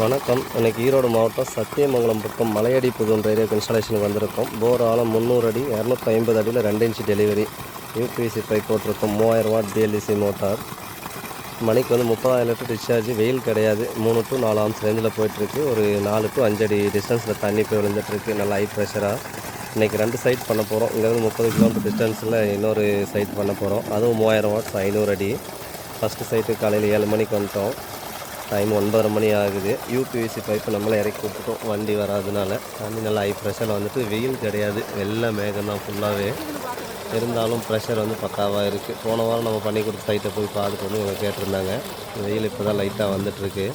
வணக்கம். இன்னைக்கு ஈரோடு மாவட்டம் சத்தியமங்கலம் பக்கம் மலையடி புதுன்ற ஏரியாவுக்கு இன்ஸ்டாலேஷனுக்கு வந்திருக்கோம். போர் ஆழம் முந்நூறு அடி இரநூத்தி ஐம்பது அடியில் ரெண்டு இன்ச்சு டெலிவரி யூபிஎஸ்சி பைப் போட்டிருக்கோம். மூவாயிரம் வாட் பிஎல்இசி மோட்டார். மணிக்கு வந்து முப்பதாயிரம் லிட்டர் டிஸ்சார்ஜ் வெயில் கிடையாது. மூணு டு நாலு ஆம்ஸ் ரேஞ்சில் போயிட்டுருக்கு. ஒரு நாலு டு அஞ்சு அடி டிஸ்டன்ஸில் தண்ணி போய் விழுந்துட்டுருக்கு. நல்லா ஹை ப்ரெஷராக இன்றைக்கி ரெண்டு சைட் பண்ண போகிறோம் இங்கேருந்து முப்பது கிலோமீட்டர் டிஸ்டன்ஸில் இன்னொரு சைட் பண்ண போகிறோம் அதுவும் மூவாயிரம் வாட்ஸ் ஐநூறு அடி. ஃபஸ்ட்டு சைட்டு காலையில் ஏழு மணிக்கு வந்துட்டோம். டைம் ஒன்பதரை மணி ஆகுது. யூபிஎஸ்சி பைப்பு நம்மளே இறக்கி கொடுத்துட்டோம் வண்டி வராதனால தண்ணி நல்லா ஹை ப்ரெஷரில் வந்துட்டு வெயில் கிடையாது. வெள்ளை மேகம் தான் ஃபுல்லாகவே இருந்தாலும் ப்ரெஷர் வந்து பக்காவாக இருக்குது போன வாரம் நம்ம பண்ணி கொடுத்த சைட்டை போய் பார்த்துட்டு வந்து இவங்க கேட்டிருந்தாங்க. வெயில் இப்போ தான் லைட்டாக வந்துட்டுருக்கு.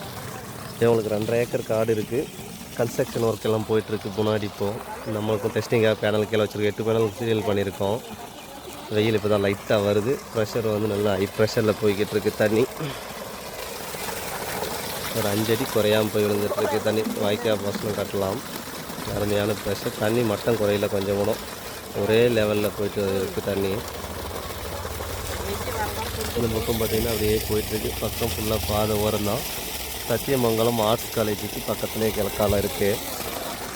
இவங்களுக்கு ரெண்டரை ஏக்கர் காடு இருக்குது கன்ஸ்ட்ரக்ஷன் ஒர்க் எல்லாம் போயிட்டுருக்கு முன்னாடி இப்போது நம்மளுக்கும் டெஸ்டிங்காக பேனல் கீழே வச்சுருக்கோம் எட்டு பேனல் சீரியல் பண்ணியிருக்கோம். வெயில் இப்போ தான் லைட்டாக வருது. ப்ரெஷர் வந்து நல்லா ஹை ப்ரெஷரில் போய்கிட்டு இருக்குது தண்ணி. ஒரு அஞ்சடி குறையாமல் போய் விழுந்துட்டு இருக்கு தண்ணி வாய்க்கா பசங்க கட்டலாம். அருமையான ப்ரெஷர் தண்ணி மட்டம் குறையில கொஞ்சம் கூட. ஒரே லெவலில் போயிட்டு இருக்குது தண்ணி. இந்த பக்கம் பார்த்தீங்கன்னா அப்படியே போயிட்டுருக்கு. பக்கம் ஃபுல்லாக பாதை ஓரம் தான் சத்தியமங்கலம் ஆர்ட்ஸ் காலேஜுக்கு பக்கத்துலேயே கிழக்கால இருக்குது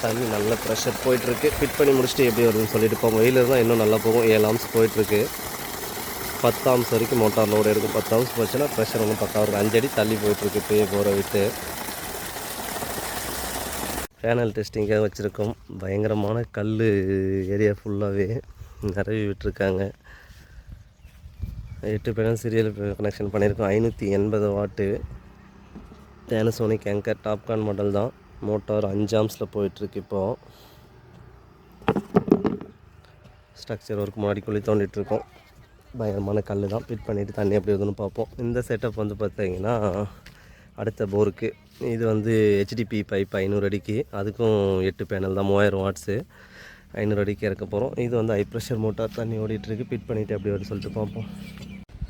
தண்ணி நல்ல ப்ரெஷர் போயிட்டுருக்கு. ஃபிட் பண்ணி முடிச்சுட்டு எப்படி வருதுன்னு சொல்லிட்டு போங்க. வெயில் இருந்தால் இன்னும் நல்லா போகும். ஏழு ஆம்ஸ் போயிட்டுருக்கு. பத்து ஆம்ஸ் வரைக்கும் மோட்டார் லோடு எடுக்கும் பத்து ஆம்ஸ் போச்சுன்னா ப்ரெஷர் ஒன்றும் பக்கம் இருக்கும் அஞ்சடி தள்ளி போயிட்டுருக்கு இப்போயே போகிற விட்டு. பேனல் டெஸ்டிங்காக வச்சுருக்கோம்? பயங்கரமான கல் ஏரியா ஃபுல்லாகவே நிறவி விட்டுருக்காங்க. எட்டு பேனல் சீரியல் கனெக்ஷன் பண்ணியிருக்கோம். ஐநூற்றி எண்பது watt Panasonic anchor Topcon model தான். மோட்டார் அஞ்சு ஆம்ஸில் போயிட்டுருக்கு இப்போது ஸ்ட்ரக்சர் ஒர்க் முன்னாடி குழி தோண்டிட்டு இருக்கோம் பயங்கரமான கல் தான். ஃபிட் பண்ணிவிட்டு தண்ணி எப்படி இருக்குதுன்னு பார்ப்போம். இந்த செட்டப் வந்து பார்த்திங்கன்னா அடுத்த போருக்கு இது வந்து ஹெச்டிபி பைப் ஐநூறு அடிக்கு. அதுக்கும் எட்டு பேனல் தான் மூவாயிரம் வாட்ஸு ஐநூறு அடிக்கு இறக்க போகிறோம் இது வந்து ஹை ப்ரெஷர் மோட்டார் தண்ணி ஓடிட்டுருக்கு ஃபிட் பண்ணிவிட்டு அப்படி வருது சொல்லிட்டு பார்ப்போம்.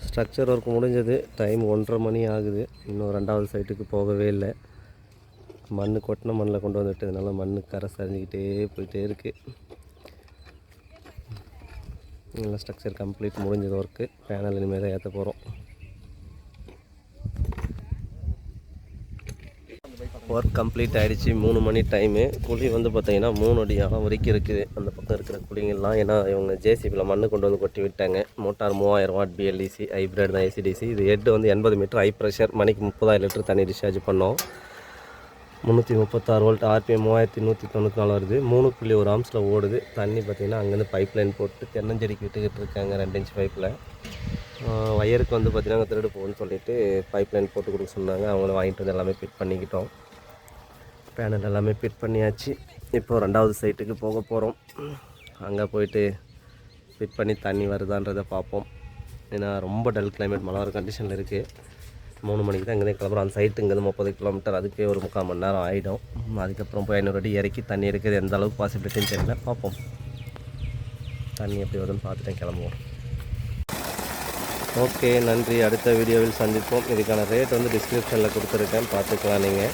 ஸ்ட்ரக்சர் ஒர்க் முடிஞ்சது. டைம் ஒன்றரை மணி ஆகுது. இன்னும் ரெண்டாவது சைட்டுக்கு போகவே இல்லை. மண் கொட்டின மண்ணில் கொண்டு வந்துட்டதுனால மண் கரை சரிஞ்சிக்கிட்டே போயிட்டே இருக்குது நல்லா ஸ்ட்ரக்சர் கம்ப்ளீட் முடிஞ்சது ஒர்க்கு பேனல் இனிமேல் தான் ஏற்ற போகிறோம் ஒர்க் கம்ப்ளீட் ஆகிடுச்சு மூணு மணி டைமு குழி வந்து பார்த்திங்கன்னா மூணு அடி ஆழம் வரைக்கும் இருக்குது. அந்த பக்கம் இருக்கிற குழிங்கள்லாம் ஏன்னா இவங்க ஜேசிபியில் மண்ணு கொண்டு வந்து கொட்டி விட்டாங்க. மோட்டார் மூவாயிரம் வாட் பிஎல்டிசி ஹைப்ரிட் தான் ஏசிடிசி இது ஹெட் வந்து எண்பது மீட்டர் ஹை ப்ரெஷர் மணிக்கு முப்பதாயிரம் லிட்டர் தண்ணி டிஸ்சார்ஜ் பண்ணோம். முந்நூற்றி முப்பத்தாறு வோல்ட் ஆர்பிஎம் மூவாயிரத்தி நூற்றி தொண்ணூற்றி நாலு வருது. மூணு புள்ளி ஒரு ஆம்ஸில் ஓடுது. தண்ணி பார்த்திங்கன்னா அங்கேருந்து பைப் லைன் போட்டு தென்னஞ்செடிக்கு விட்டுக்கிட்டு இருக்காங்க ரெண்டு இன்ச் பைப்பில் ஒயருக்கு வந்து பார்த்திங்கன்னா திருடு போகும்னு சொல்லிட்டு பைப் லைன் போட்டு கொடுக்க சொன்னாங்க. அவங்கள வாங்கிட்டு வந்து எல்லாமே ஃபிட் பண்ணிக்கிட்டோம். பேனல் எல்லாமே ஃபிட் பண்ணியாச்சு. இப்போது ரெண்டாவது சைட்டுக்கு போக போகிறோம் அங்கே போயிட்டு ஃபிட் பண்ணி தண்ணி வருதான்றதை பார்ப்போம். ஏன்னா ரொம்ப டல் கிளைமேட் மழை வர கண்டிஷனில் இருக்குது மூணு மணிக்கு தான் இங்கேருந்து கிளம்புறோம். அந்த சைட்டு இங்கேருந்து முப்பது கிலோமீட்டர் அதுக்கே ஒரு முக்கால் மணி நேரம் ஆகிடும் அதுக்கப்புறம் போய் ஐநூறு அடி இறக்கி தண்ணி இருக்கிறது எந்த அளவுக்கு பாசிபிலிட்டின்னு தெரியல. பார்ப்போம். தண்ணி எப்படி வருதுன்னு பார்த்துட்டு கிளம்புவோம். ஓகே நன்றி. அடுத்த வீடியோவில் சந்திப்போம். இதுக்கான ரேட் வந்து டிஸ்கிரிப்ஷனில் கொடுத்துருக்கேன். பார்த்துக்கலாம் நீங்கள்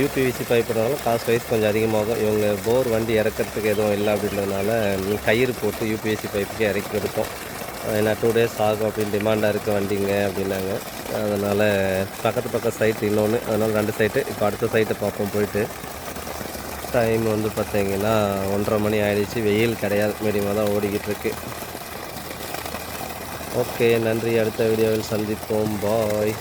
யூபிவிசி பைப்புனால காஸ்ட் வைஸ் கொஞ்சம் அதிகமாகும். இவங்க போர் வண்டி இறக்கிறதுக்கு எதுவும் இல்லை அப்படின்றதுனால நீ கயிறு போட்டு யூபிஎஸ்சி பைப்புக்கு இறக்கி கொடுப்போம். ஏன்னா டூ டேஸ் ஆகும் அப்படின்னு டிமாண்டாக இருக்க வண்டிங்க அப்படின்னாங்க. அதனால் பக்கத்து பக்கம் சைட்டு இன்னொன்று அதனால் ரெண்டு சைட்டு இப்போ அடுத்த சைட்டை பார்ப்போம் போயிட்டு. டைம் வந்து பார்த்தீங்கன்னா ஒன்றரை மணி ஆயிடுச்சு. வெயில் கிடையாது. மீடியமாக தான் ஓடிக்கிட்டுருக்கு ஓகே நன்றி. அடுத்த வீடியோவில் சந்திப்போம். பாய்